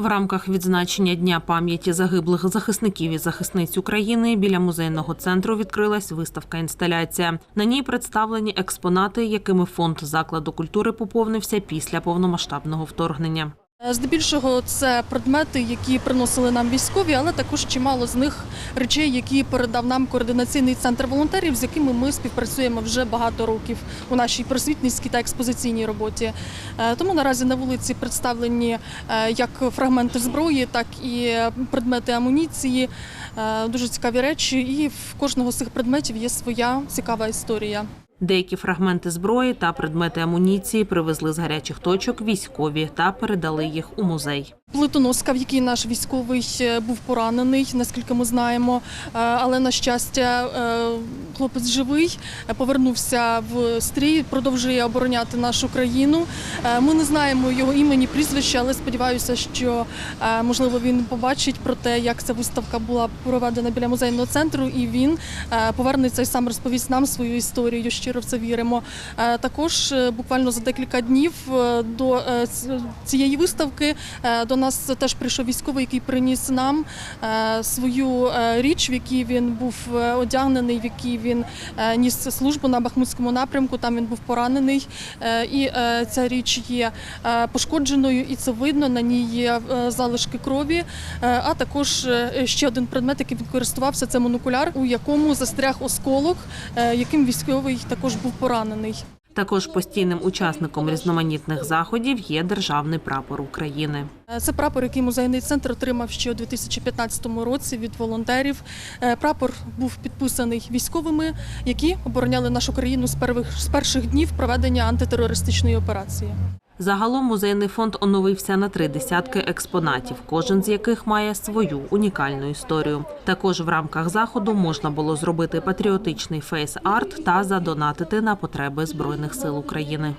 В рамках відзначення Дня пам'яті загиблих захисників і захисниць України біля музейного центру відкрилась виставка інсталяція. На ній представлені експонати, якими фонд закладу культури поповнився після повномасштабного вторгнення. Е, Здебільшого це предмети, які приносили нам військові, але також чимало з них речей, які передав нам координаційний центр волонтерів, з якими ми співпрацюємо вже багато років у нашій просвітницькій та експозиційній роботі. Е, Тому наразі на вулиці представлені е, як фрагменти зброї, так і предмети амуніції. Дуже цікаві речі, і в кожного з цих предметів є своя цікава історія. Деякі фрагменти зброї та предмети амуніції привезли з гарячих точок військові та передали їх у музей. Плитоноска, в якій наш військовий е, був поранений, наскільки ми знаємо. Е, Але на щастя, е, хлопець живий, повернувся в стрій, продовжує обороняти нашу країну. Ми не знаємо його імені, прізвища, але сподіваюся, що можливо він побачить про те, як ця виставка була проведена біля музейного центру, і він повернеться і сам розповість нам свою історію. Щиро в це віримо. Е, Також е, буквально за декілька днів е, до цієї виставки до нас теж прийшов військовий, який приніс нам свою річ, в якій він був одягнений, в якій він ніс службу на Бахмутському напрямку. Там він був поранений, і ця річ є пошкодженою, і це видно. На ній є залишки крові. А також ще один предмет, яким він користувався, це монокуляр, у якому застряг осколок, яким військовий також був поранений. Також постійним учасником різноманітних заходів є державний прапор України. Е, Це прапор, який музейний центр отримав ще у 2015 році від волонтерів. Е, Прапор був підписаний військовими, які обороняли нашу країну з перших днів проведення антитерористичної операції. Загалом музейний фонд оновився на три десятки експонатів, кожен з яких має свою унікальну історію. Також в рамках заходу можна було зробити патріотичний фейс-арт та задонатити на потреби збройних сил України.